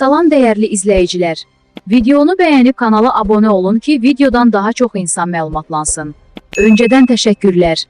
Salam dəyərli izləyicilər. Videonu bəyənib kanala abunə olun ki, videodan daha çox insan məlumatlansın. Öncədən təşəkkürlər.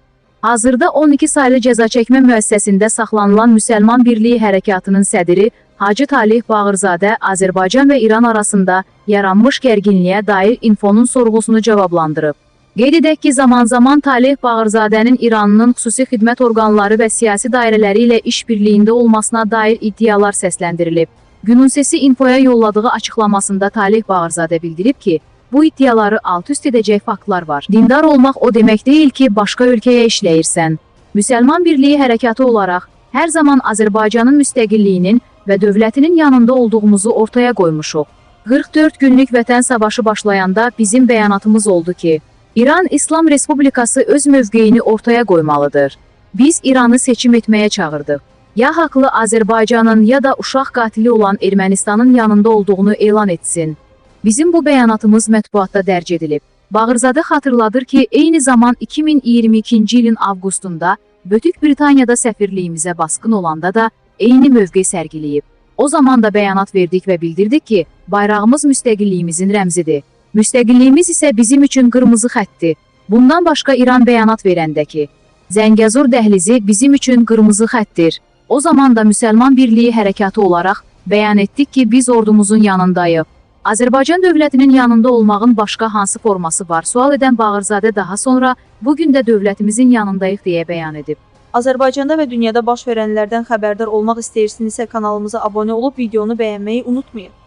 Hazırda 12 saylı cəza çəkmə müəssisəsində saxlanılan Müsəlman Birliyi Hərəkatının sədri Hacı Talih Bağırzadə Azərbaycan və İran arasında yaranmış gərginliyə dair infonun sorğusunu cavablandırıb. Qeyd edək ki, zaman-zaman Talih Bağırzadənin İranın xüsusi xidmət orqanları və siyasi dairələri ilə işbirliyində olmasına dair iddialar səsləndirilib. Günün Sesi infoya yolladığı açıqlamasında Talih Bağırzadə bildirib ki, bu iddiaları alt-üst edəcək faktlar var. Dindar olmaq o demək deyil ki, başqa ölkəyə işləyirsən. Müsəlman Birliyi Hərəkatı olaraq hər zaman Azərbaycanın müstəqilliyinin və dövlətinin yanında olduğumuzu ortaya qoymuşuq. 44 günlük vətən savaşı başlayanda bizim bəyanatımız oldu ki, İran İslam Respublikası öz mövqeyini ortaya qoymalıdır. Biz İranı seçim etməyə çağırdıq. Ya haqlı Azərbaycanın ya da uşaq qatili olan Ermənistanın yanında olduğunu elan etsin. Bizim bu bəyanatımız mətbuatda dərc edilib. Bağırzadə xatırladır ki, eyni zaman 2022-ci ilin avqustunda Böyük Britaniyada səfirliyimizə basqın olanda da eyni mövqe sərgiləyib. O zaman da bəyanat verdik və bildirdik ki, bayrağımız müstəqilliyimizin rəmzidir. Müstəqilliyimiz isə bizim üçün qırmızı xəttdir. Bundan başqa İran bəyanat verəndə ki, Zəngəzur dəhlizi bizim üçün qırmızı xəttdir. O zaman da Müsəlman Birliyi Hərəkatı olaraq bəyan etdik ki, biz ordumuzun yanındayıq. Azərbaycan dövlətinin yanında olmağın başqa hansı forması var? Sual edən Bağırzadə daha sonra bu gün də dövlətimizin yanındayıq deyə bəyan edib. Azərbaycanda və dünyada baş verənlərdən xəbərdar olmaq istəyirsinizsə kanalımıza abunə olub videonu bəyənməyi unutmayın.